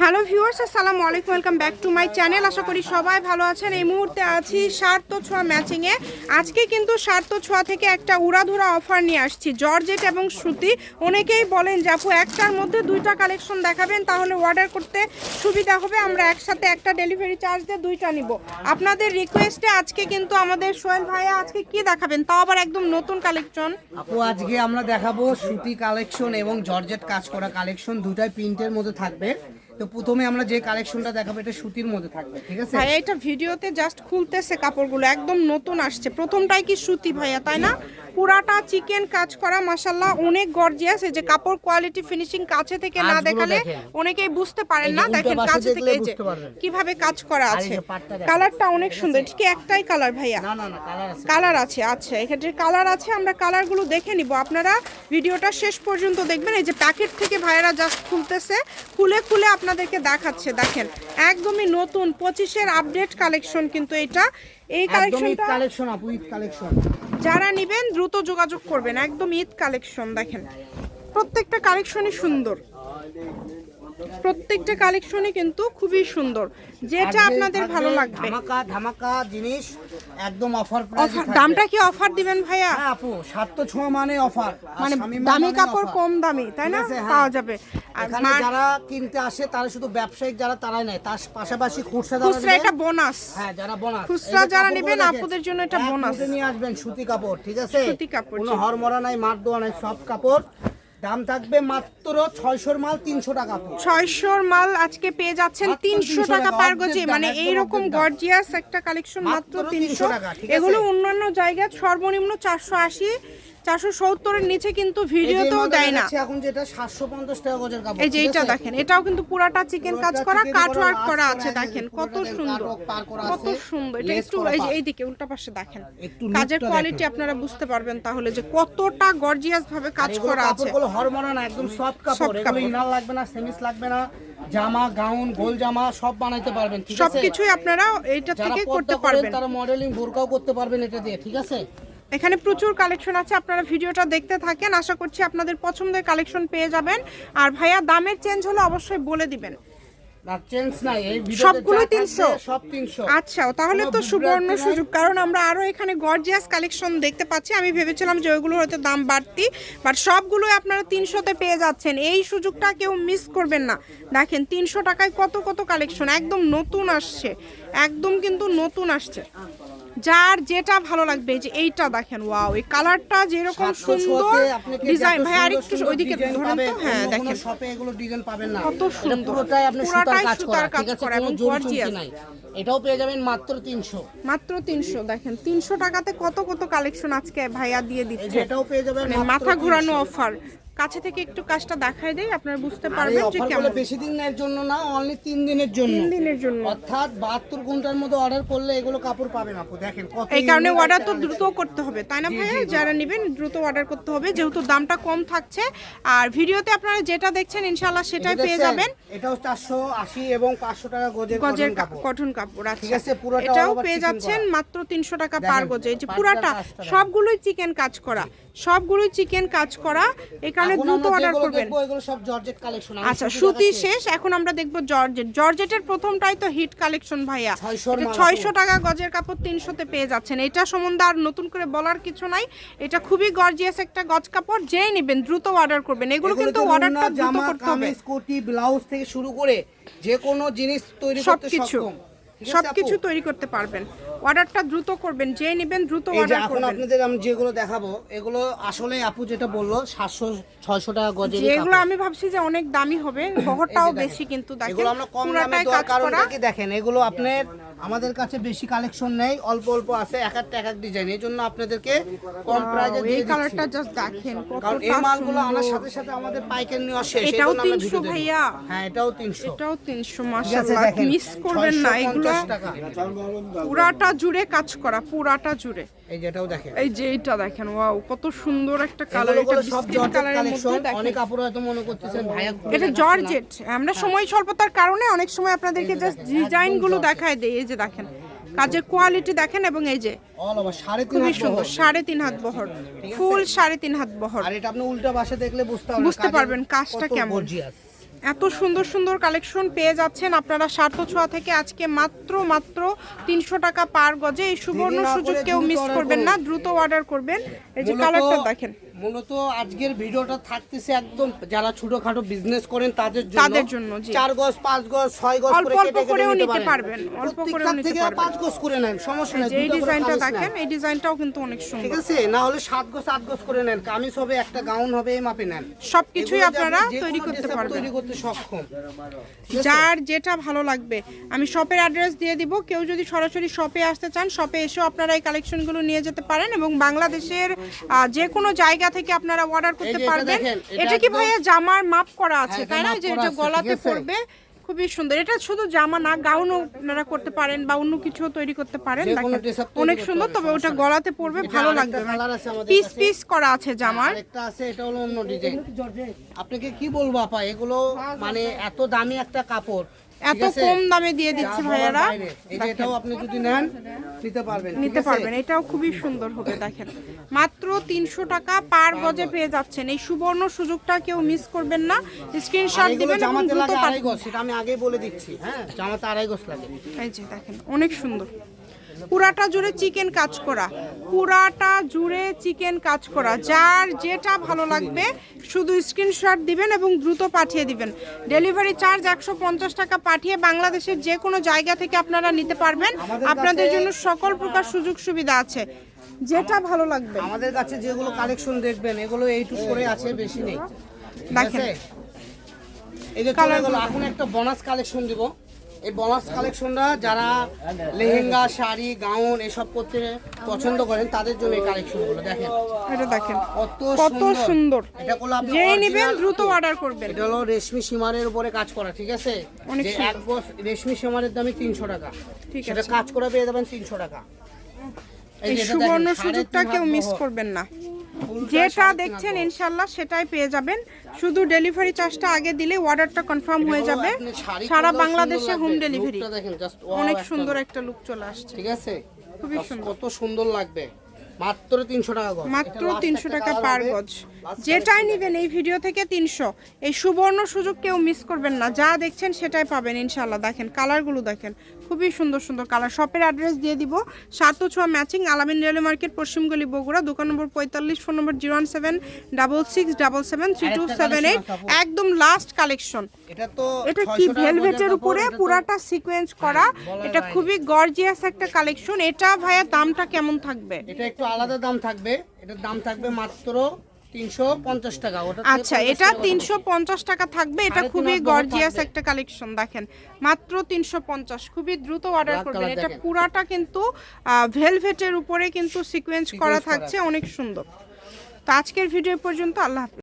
Hello viewers, আসসালামু আলাইকুম, welcome back to my channel. আশা করি সবাই ভালো আছেন। এই মুহূর্তে আছি সার্থ ছোঁয়া ম্যাচিংয়ে আজকে কিন্তু সার্থ ছোঁয়া থেকে একটা উড়াধুরা অফার নিয়ে আসছি। জর্জেট এবং শ্রুতি, অনেকেই বলেন যে, আপু, একটার মধ্যে দুইটা কালেকশন দেখাবেন, তাহলে অর্ডার করতে সুবিধা হবে। আমরা একসাথে একটা ডেলিভারি চার্জ দিয়ে দুইটা নিব। আপনাদের রিকোয়েস্টে আজকে কিন্তু আমাদের সোহেল ভাইয়া আজকে কি দেখাবেন? তাও আবার একদম নতুন কালেকশন আপু, আজকে আমরা দেখাবো সুতি কালেকশন এবং জর্জেট কাজ করা কালেকশন দুটাই প্রিন্টের মধ্যে থাকবে। তো প্রথমে আমরা যে কালেকশনটা দেখাবো, এটা সুতির মধ্যে থাকবে, ঠিক আছে? ভাইয়া, এটা ভিডিওতে জাস্ট খুলতেছে কাপড়গুলো, একদম নতুন আসছে। প্রথমটাই কি সুতি ভাইয়া, তাই না? পুরাটা চিকেন কাজ করা মাসাল্লাহ অনেক গর্জিয়াস এই যে কাপড় কোয়ালিটি ফিনিশিং কাছে থেকে না দেখালে অনেকেই বুঝতে পারেন না। দেখেন কাছে থেকে এই যে কীভাবে কাজ করা আছে। কালারটা অনেক সুন্দর। ঠিক একটাই কালার ভাইয়া। না না না কালার আছে। কালার আছে আচ্ছা। এক্ষেত্রে কালার আছে আমরা কালারগুলো দেখে নিব। আপনারা ভিডিওটা শেষ পর্যন্ত দেখবেন। এই যে প্যাকেট থেকে ভাইয়েরা জাস্ট খুলতেছে খুলে খুলে আপনাদেরকে দেখাচ্ছে। দেখেন একদমই নতুন পঁচিশের আপডেট কালেকশন কিন্তু এটা। এই কালেকশনটা কালেকশন আপু কালেকশন যারা নেবেন দ্রুত যোগাযোগ করবেন। একদম ঈদ কালেকশন দেখেন। প্রত্যেকটা কালেকশনই সুন্দর। প্রত্যেকটা কালেকশনই কিন্তু খুবই সুন্দর। যেটা আপনাদের ভালো লাগবে। ধামাকা ধামাকা জিনিস একদম অফার অফার দামটা কি অফার দিবেন ভাইয়া? হ্যাঁ আপু সাত তো ছোঁয়া মানে অফার মানে দামি কাপড় কম দামি তাই না? হ্যাঁ। পাওয়া যাবে। আর যারা কিনতে আসে তারা শুধু ব্যবসায়িক যারা তারাই নেয়। তার পাশাপাশি খুচরা খুচরা এটা বোনাস হ্যাঁ যারা বোনাস খুচরা যারা নেবেন, আপুদের জন্য এটা বোনাস। নিয়ে আসবেন সুতি কাপড় ঠিক আছে? সুতি কাপড়, কোনো হরমরা নাই মার দোয়া নাই সব কাপড়। দাম থাকবে মাত্র ছয়শোর মাল তিনশো টাকা ছয়শোর মাল আজকে পেয়ে যাচ্ছেন তিনশো টাকা পার গজে মানে এইরকম। গর্জিয়াস একটা কালেকশন মাত্র মাত্র 300 তিনশো টাকা, এগুলো অন্যান্য জায়গায় সর্বনিম্ন চারশো আশি। চারশো সত্তরের নিচে কিন্তু ভিডিওতেও দেয় না। এখন যেটা সাতশো পঞ্চাশ টাকা গজের কাপড় এই যে আছে? দেখেন এটাও কিন্তু পুরাটা চিকেন কাজ করা কাট ওয়ার্ক করা আছে দেখেন কত সুন্দর কত সুন্দর। এটা একটু এই যে এইদিকে উল্টা পাশে দেখেন। কাজের কোয়ালিটি আপনারা বুঝতে পারবেন তাহলে যে কতটা গর্জিয়াস ভাবে কাজ করা আছে। হরমোনা না একদম সফট কাপড়। এগুলো ইনার লাগবে না সেমিস লাগবে না জামা গাউন গোল জামা সব বানাইতে পারবেন ঠিক আছে? সবকিছুই আপনারা এইটা থেকে করতে পারবেন। তারা মডেলিং বোরকাও করতে পারবেন এটা দিয়ে ঠিক আছে? এখানে প্রচুর কালেকশন আছে আপনারা ভিডিওটা দেখতে থাকেন। আশা করছি আপনাদের পছন্দের কালেকশন পেয়ে যাবেন। আর ভাইয়া দামের চেঞ্জ হলে অবশ্যই বলে দিবেন। না চেঞ্জ নাই। এই ভিডিওতে সবগুলোই যা থাকবে 300 সব আচ্ছা তাহলে তো সুবর্ণ সুযোগ। কারণ আমরা আরও এখানে গর্জিয়াস কালেকশন দেখতে পাচ্ছি। আমি ভেবেছিলাম যে ওইগুলো হয়তো দাম বাড়তি বাট সবগুলোই আপনারা তিনশোতে পেয়ে যাচ্ছেন। এই সুযোগটা কেউ মিস করবেন না। দেখেন তিনশো টাকায় কত কত কালেকশন একদম নতুন আসছে। একদম কিন্তু নতুন আসছে। যার যেটা ভালো লাগবে যে এইটা দেখেন ওয়াও এই কালারটা যেরকম 700 সুন্দর ডিজাইন ভাই আর একটু ওইদিকে ধরেন তো হ্যাঁ দেখেন। শপে এগুলো ডিজাইন পাবেন না। কত সুন্দর। পুরোটাই আপনি সুতার কাজ করা ঠিক আছে? এবং। নাই। এটাও পেয়ে যাবেন মাত্র 300 মাত্র তিনশো দেখেন তিনশো টাকাতে কত কত কালেকশন আজকে ভাইয়া দিয়ে দিচ্ছে। এটাও পেয়ে যাবেন মানে মাথা ঘোরানো অফার কাছে থেকে একটু কাজটা দেখাই দেই আপনারা বুঝতে পারবেন যে কেমন। বেশি দিনের জন্য না অনলি তিন দিনের জন্য। তিন দিনের জন্য। অর্থাৎ বাহাত্তর ঘণ্টার মধ্যে অর্ডার করলে এগুলো কাপড় পাবেন আপু দেখেন কত এই কারণে অর্ডার তো দ্রুত করতে হবে তাই না ভাইয়া। যারা নেবেন দ্রুত অর্ডার করতে হবে যেহেতু দামটা কম থাকছে। আর ভিডিওতে আপনারা যেটা দেখছেন ইনশাআল্লাহ সেটাই পেয়ে যাবেন। এটাও চারশো আশি এবং পাঁচশো টাকা গজের গজের কাপড়। কটন কাপড় ঠিক আচ্ছা। আছে, পুরোটা এটাও পেয়ে যাচ্ছেন মাত্র তিনশো টাকা পার গজে। এই যে পুরাটা সবগুলোই চিকেন কাজ করা সবগুলোই চিকেন কাজ করা। এই কারণে এখন দ্রুত অর্ডার করবেন। এগুলো সব জর্জেট কালেকশন আচ্ছা সুতি শেষ এখন আমরা দেখব জর্জেট জর্জেটের প্রথমটাই তো হিট কালেকশন ভাইয়া। 600 ছয়শো টাকা গজের কাপড় তিনশোতে পেয়ে যাচ্ছেন। এটা সম্বন্ধে আর নতুন করে বলার কিছু নাই। এটা খুবই গর্জিয়াস একটা গজ কাপড়। যেই নেবেন দ্রুত অর্ডার করবেন। এগুলো কিন্তু অর্ডারটা দ্রুত জামা করতে হবে। কামিজ কোটি ব্লাউজ থেকে শুরু করে যে কোনো জিনিস তৈরি করতে সবকিছু। সক্ষম। সবকিছু তৈরি করতে পারবেন। অর্ডারটা দ্রুত করবেন যে নেবেন দ্রুত অর্ডার করবেন। এখন আপনাদের আমি যেগুলো দেখাবো এগুলো আসলে আপু যেটা বলল 700 600 টাকা গজের এগুলো আমি ভাবছি যে অনেক দামি হবে বহরটাও বেশি কিন্তু দেখেন এগুলো আমরা কম দামে দেওয়ার কারণটা কি দেখেন এগুলো আপনার আমাদের কাছে বেশি কালেকশন নেই অল্প অল্প আছে এক একটা এক এক ডিজাইন এই জন্য আপনাদেরকে কম প্রাইজে দিয়ে কালারটা জাস্ট দেখেন কারণ এই মালগুলো আনার সাথে সাথে আমাদের পাইকারি নেওয়া শেষ এটাও জন্য 300 ভাইয়া? হ্যাঁ এটাও তিনশো। এটাও তিনশো ঠিক আছে মাসাল্লাহ মিস করবেন না এগুলো পুরাটা জুড়ে কাজ করা পুরাটা জুড়ে। এই যেটাও দেখেন। এই যে এটা দেখেন ওয়াও কত সুন্দর একটা কালার এটা সব বিস্কিট জর্জেট কালারের মধ্যে অনেক আপুরা হয়তো মনে করতেছেন ভাইয়া এটা জর্জেট আমরা সময় স্বল্পতার কারণে অনেক সময় আপনাদেরকে জাস্ট ডিজাইনগুলো দেখায় দেই যে দেখেন কাজের কোয়ালিটি দেখেন এবং এই যে খুবই হাত সুন্দর সাড়ে তিন হাত বহর ফুল সাড়ে তিন হাত বহর। আপনি উল্টা পাশে দেখলে বুঝতে পারবেন কাজটা কেমন। এত সুন্দর সুন্দর কালেকশন পেয়ে যাচ্ছেন আপনারা স্বার্থ ছোঁয়া থেকে আজকে মাত্র মাত্র তিনশো টাকা পার গজে। এই সুবর্ণ সুযোগ কেউ মিস করবেন না দ্রুত অর্ডার করবেন। এই যে কালারটা দেখেন। মূলত আজকের ভিডিওটা থাকতেছে একদম যারা ছোটখাটো বিজনেস করেন তাদের জন্য। তাদের জন্য, জি। চার গজ পাঁচ গজ ছয় গজ অল্প করে অল্প কেটে কেটে করেও নিতে পারবেন, অল্প প্রত্যেকটার নিতে পারবেন। পাঁচ গজ করে নেন সমস্যা নেই এই ডিজাইনটা দেখেন এই ডিজাইনটাও কিন্তু অনেক সুন্দর। ঠিক আছে না হলে সাত গজ আট গজ করে নেন কামিজ হবে একটা গাউন হবে এই মাপে নেন। সবকিছুই আপনারা তৈরি করতে পারবেন। তৈরি করতে সক্ষম। যার যেটা ভালো লাগবে আমি শপের অ্যাড্রেস দিয়ে দিব। কেউ যদি সরাসরি শপে আসতে চান শপে এসেও আপনারা এই কালেকশনগুলো নিয়ে যেতে পারেন এবং বাংলাদেশের যে কোনো জায়গা থেকে আপনারা অর্ডার করতে পারবেন। এটা কি ভাইয়া জামার মাপ করা আছে হ্যাঁ, তাই না? যে এটা গলাতে পড়বে খুবই সুন্দর। এটা শুধু জামা না গাউনও আপনারা করতে পারেন বা অন্য কিছু তৈরি করতে পারেন। অনেক সুন্দর তবে ওটা গলাতে পড়বে ভালো লাগবে আছে পিস পিস করা আছে জামার। আরেকটা আছে এটা হলো অন্য ডিজাইন আপনাকে কি বলব আপা? এগুলো মানে এত দামি একটা কাপড়। এত কম দামে দিয়ে দিচ্ছে ভাইয়ারা। এটাও আপনি যদি নেন নিতে পারবেন নিতে পারবেন। এটাও খুবই সুন্দর হবে দেখেন। মাত্র তিনশো টাকা পার গজে পেয়ে যাচ্ছেন। এই সুবর্ণ সুযোগটা কেউ মিস করবেন না। স্ক্রিনশট দিবেন এবং দ্রুত পাঠাবেন সেটা আমি আগেই বলে দিচ্ছি হ্যাঁ? জামাতে আড়াই গজ লাগে। এই যে দেখেন অনেক সুন্দর। পুরাটা জুড়ে চিকেন কাজ করা। পুরাটা জুড়ে চিকেন কাজ করা। যার যেটা ভালো লাগবে শুধু স্ক্রিনশট দিবেন এবং দ্রুত পাঠিয়ে দিবেন। ডেলিভারি চার্জ একশো পঞ্চাশ টাকা পাঠিয়ে বাংলাদেশের যে কোনো জায়গা থেকে আপনারা নিতে পারবেন। আপনাদের জন্য সকল প্রকার সুযোগ সুবিধা আছে। যেটা ভালো লাগবে। আমাদের কাছে যেগুলো কালেকশন দেখবেন এগুলো এইটুকু করে আছে বেশি নেই। দেখেন। এই যে এখন একটা বোনাস কালেকশন দিব। এই বোনাস কালেকশনটা যারা লেহেঙ্গা শাড়ি গাউন এসব করতে পছন্দ করেন তাদের জন্য এই কালেকশনগুলো দেখেন। এটা দেখেন। কত সুন্দর। এটা করল আপনি যেই নেবেন দ্রুত অর্ডার করবেন। এটা হলো রেশমি সীমারের উপরে কাজ করা ঠিক আছে? অনেক যে। এক বস রেশমি সীমারের দামই তিনশো টাকা। ঠিক আছে। কাজ করে পেয়ে যাবেন তিনশো টাকা। এই সুবর্ণ সুযোগটা কেউ মিস করবেন না। যেটা দেখছেন ইনশাল্লাহ সেটাই পেয়ে যাবেন। শুধু ডেলিভারি চার্জটা আগে দিলে অর্ডারটা কনফার্ম হয়ে যাবে। সারা বাংলাদেশে হোম। ডেলিভারি অনেক সুন্দর একটা লুক চলে আসছে। ঠিক আছে? খুবই সুন্দর। কত সুন্দর লাগবে। মাত্র তিনশো টাকা মাত্র তিনশো টাকা পার গজ। যেটাই নেবেন এই ভিডিও থেকে তিনশো। এই সুবর্ণ সুযোগ কেউ মিস করবেন না। যা দেখছেন সেটাই পাবেন ইনশাল্লাহ দেখেন কালারগুলো দেখেন। খুবই সুন্দর সুন্দর কালার শপের অ্যাড্রেস দিয়ে দিব। সাত ছোঁয়া ম্যাচিং আলামিন রেলওয়ে মার্কেট পশ্চিমগলি বগুড়া। দোকান নম্বর পঁয়তাল্লিশ ফোন নম্বর zero one seven double six double seven three two seven eight. একদম লাস্ট কালেকশন এটা তো এটা 600 কি ভেলভেটের উপরে? পুরাটা সিকোয়েন্স করা। এটা খুবই গর্জিয়াস একটা কালেকশন এটা ভাইয়া দামটা কেমন থাকবে? এটা একটু আলাদা দাম থাকবে। এটার দাম থাকবে মাত্র টাকা আচ্ছা এটা তিনশো পঞ্চাশ টাকা থাকবে এটা খুবই গর্জিয়াস একটা কালেকশন দেখেন মাত্র তিনশো পঞ্চাশ খুবই দ্রুত অর্ডার করবেন। এটা পুরাটা কিন্তু ভেলভেটের উপরে কিন্তু সিকোয়েন্স করা করা থাকছে অনেক সুন্দর। তো আজকের ভিডিও পর্যন্ত আল্লাহ হাফিজ।